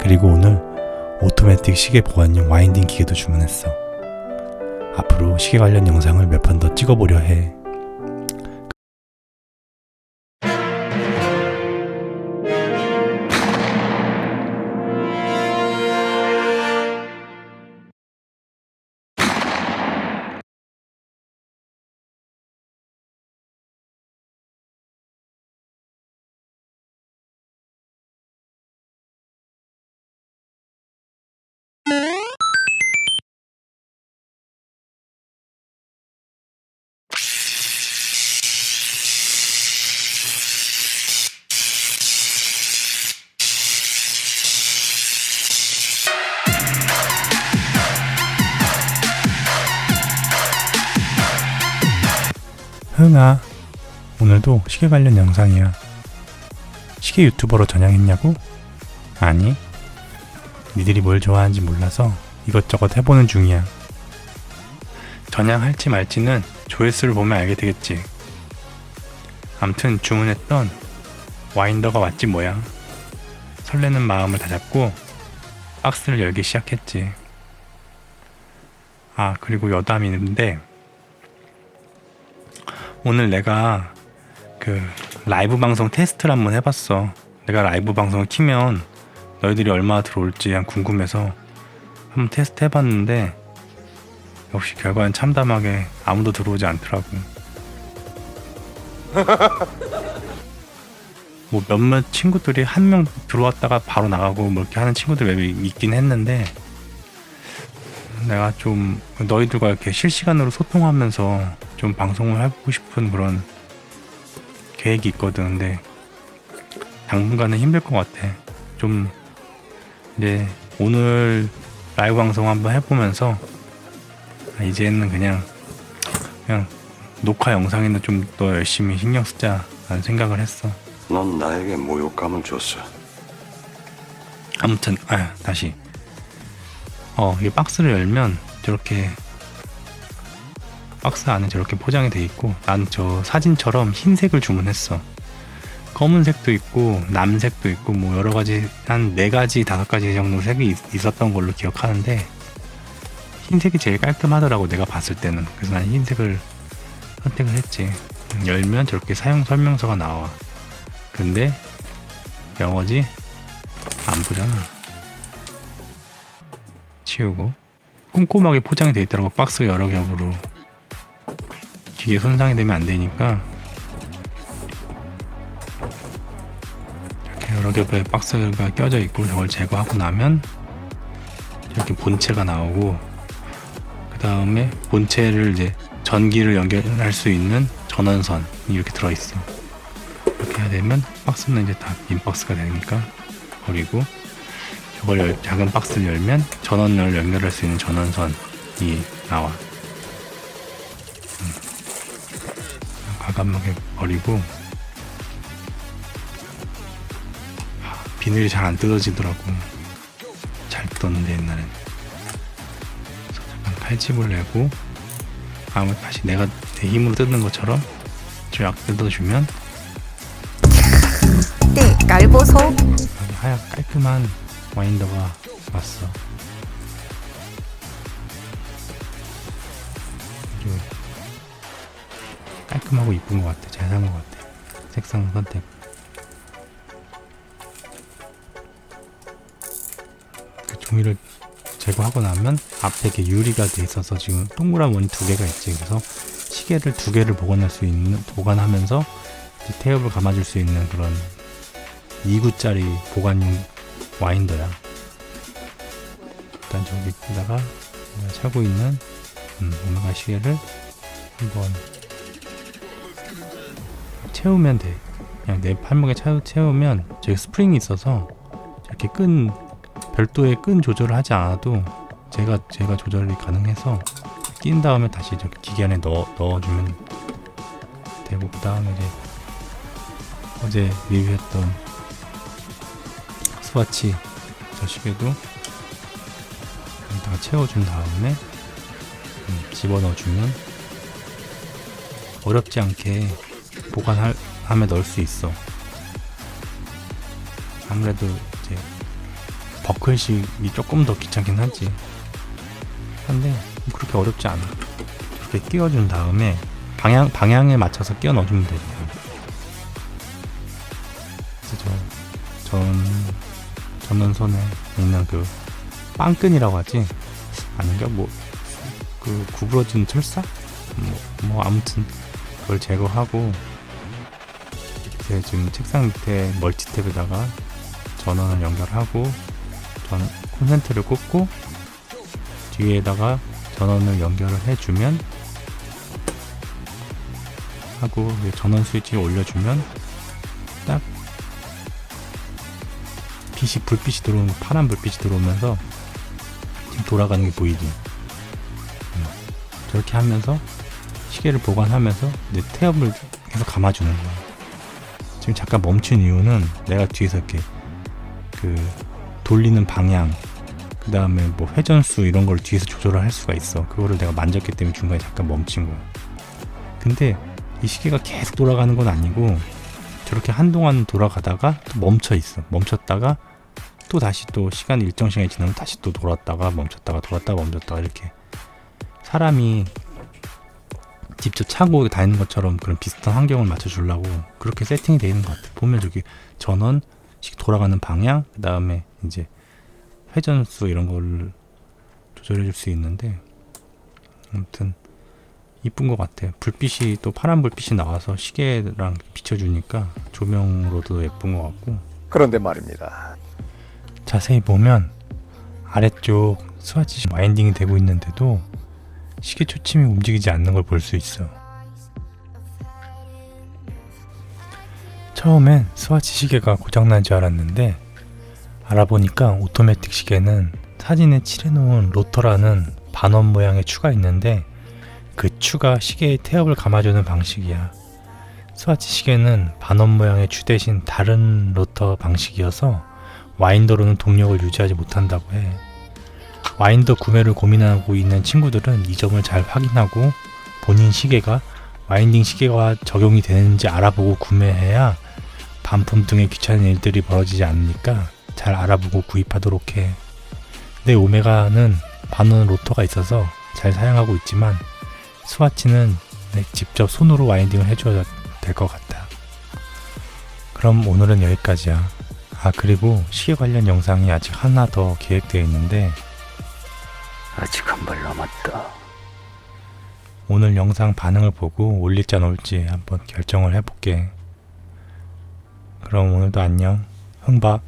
그리고 오늘 오토매틱 시계 보관용 와인딩 기계도 주문했어. 앞으로 시계 관련 영상을 몇 편 더 찍어보려 해. 흥아, 오늘도 시계 관련 영상이야. 시계 유튜버로 전향했냐고? 아니, 니들이 뭘 좋아하는지 몰라서 이것저것 해보는 중이야. 전향할지 말지는 조회수를 보면 알게 되겠지. 암튼 주문했던 와인더가 왔지 뭐야. 설레는 마음을 다잡고 박스를 열기 시작했지. 아, 그리고 여담이 있는데, 오늘 내가 그 라이브 방송 테스트를 한번 해봤어. 내가 라이브 방송을 키면 너희들이 얼마나 들어올지 궁금해서 한번 테스트 해봤는데 역시 결과는 참담하게 아무도 들어오지 않더라고. 뭐 몇몇 친구들이 한 명 들어왔다가 바로 나가고 뭐 이렇게 하는 친구들 몇 있긴 했는데 내가 좀 너희들과 이렇게 실시간으로 소통하면서 좀 방송을 해보고 싶은 그런 계획이 있거든. 근데 당분간은 힘들 것 같아. 좀 이제 오늘 라이브 방송 한번 해보면서 아, 이제는 그냥 그냥 녹화 영상에는 좀더 열심히 신경 쓰자라는 생각을 했어. 넌 나에게 모욕감을 줬어. 아무튼 아 다시 어 이 박스를 열면 저렇게 박스 안에 저렇게 포장이 돼 있고 난 저 사진처럼 흰색을 주문했어. 검은색도 있고 남색도 있고 뭐 여러 가지 한 네 가지 다섯 가지 정도 색이 있- 있었던 걸로 기억하는데 흰색이 제일 깔끔하더라고 내가 봤을 때는. 그래서 난 흰색을 선택을 했지. 열면 저렇게 사용 설명서가 나와. 근데 영어지? 안 보잖아. 치우고. 꼼꼼하게 포장이 돼 있더라고 박스 여러 겹으로 기계 손상이 되면 안 되니까 이렇게 여러 겹의 박스가 껴져 있고 저걸 제거하고 나면 이렇게 본체가 나오고 그 다음에 본체를 이제 전기를 연결할 수 있는 전원선이 이렇게 들어있어 이렇게 해야 되면 박스는 이제 다 빈 박스가 되니까 버리고 저걸 열- 작은 박스를 열면 전원을 연결할 수 있는 전원선이 나와. 과감하게 버리고 하, 비늘이 잘 안 뜯어지더라고. 잘 뜯었는데 옛날엔. 잠깐 칼집을 내고 아무 다시 내가 내 힘으로 뜯는 것처럼 쫙 뜯어주면 네, 깔보소. 하얗 깔끔한 와인더가 왔어. 깔끔하고 이쁜 것 같아. 잘 산 것 같아. 색상 선택. 그 종이를 제거하고 나면 앞에 이렇게 유리가 돼 있어서 지금 동그란 원이 두 개가 있지. 그래서 시계를 두 개를 보관할 수 있는 보관하면서 이 태엽을 감아줄 수 있는 그런 2구짜리 보관용 와인더야. 일단 저기다가 차고 있는 음, 오메가 시계를 한번 채우면 돼. 그냥 내 팔목에 차, 채우면 저기 스프링이 있어서 이렇게 끈 별도의 끈 조절을 하지 않아도 제가 제가 조절이 가능해서 낀 다음에 다시 저기 기계 안에 넣어 넣어주면 되고 그 다음에 이제 어제 리뷰했던 스와치 저 시계도 여기다가 채워준 다음에 음, 집어넣어주면 어렵지 않게 보관함에 넣을 수 있어. 아무래도 이제 버클식이 조금 더 귀찮긴 하지. 한데 그렇게 어렵지 않아. 이렇게 끼워준 다음에 방향 방향에 맞춰서 끼워 넣어주면 되죠. 그래서 저, 전 전원선에 있는 그 빵끈이라고 하지 아닌가 뭐 그 구부러진 철사 뭐, 뭐 아무튼 그걸 제거하고 이 제 지금 책상 밑에 멀티탭에다가 전원을 연결하고 전 콘센트를 꽂고 뒤에다가 전원을 연결을 해주면 하고 전원 스위치를 올려주면 딱 빛이 불빛이 들어오는 파란 불빛이 들어오면서 지금 돌아가는 게 보이지. 음. 저렇게 하면서 시계를 보관하면서 내 태엽을 계속 감아주는 거야. 지금 잠깐 멈춘 이유는 내가 뒤에서 이렇게 그 돌리는 방향, 그 다음에 뭐 회전수 이런 걸 뒤에서 조절을 할 수가 있어. 그거를 내가 만졌기 때문에 중간에 잠깐 멈춘 거야. 근데 이 시계가 계속 돌아가는 건 아니고 저렇게 한동안 돌아가다가 또 멈춰 있어. 멈췄다가 또 다시 또 시간 일정 시간이 지나면 다시 또 돌았다가 멈췄다가 돌았다가 멈췄다가 이렇게 사람이 직접 차고 다니는 것처럼 그런 비슷한 환경을 맞춰주려고 그렇게 세팅이 되어 있는 것 같아. 보면 저기 전원, 식 돌아가는 방향, 그 다음에 이제 회전수 이런 걸 조절해 줄 수 있는데 아무튼 이쁜 것 같아요. 불빛이 또 파란 불빛이 나와서 시계랑 비춰주니까 조명으로도 예쁜 것 같고 그런데 말입니다. 자세히 보면 아래쪽 스와치 와인딩이 되고 있는데도 시계 초침이 움직이지 않는 걸 볼 수 있어. 처음엔 스와치 시계가 고장난 줄 알았는데 알아보니까 오토매틱 시계는 사진에 칠해놓은 로터라는 반원 모양의 추가 있는데 그 추가 시계의 태엽을 감아주는 방식이야. 스와치 시계는 반원 모양의 추 대신 다른 로터 방식이어서 와인더로는 동력을 유지하지 못한다고 해. 와인더 구매를 고민하고 있는 친구들은 이 점을 잘 확인하고 본인 시계가 와인딩 시계가 적용이 되는지 알아보고 구매해야 반품 등의 귀찮은 일들이 벌어지지 않으니까 잘 알아보고 구입하도록 해. 내 오메가는 반원 로터가 있어서 잘 사용하고 있지만 스와치는 내 직접 손으로 와인딩을 해줘야 될 것 같다. 그럼 오늘은 여기까지야. 아 그리고 시계 관련 영상이 아직 하나 더 계획되어 있는데 아직 한 발 남았다. 오늘 영상 반응을 보고 올릴지 안 올지 한번 결정을 해볼게. 그럼 오늘도 안녕. 흥박.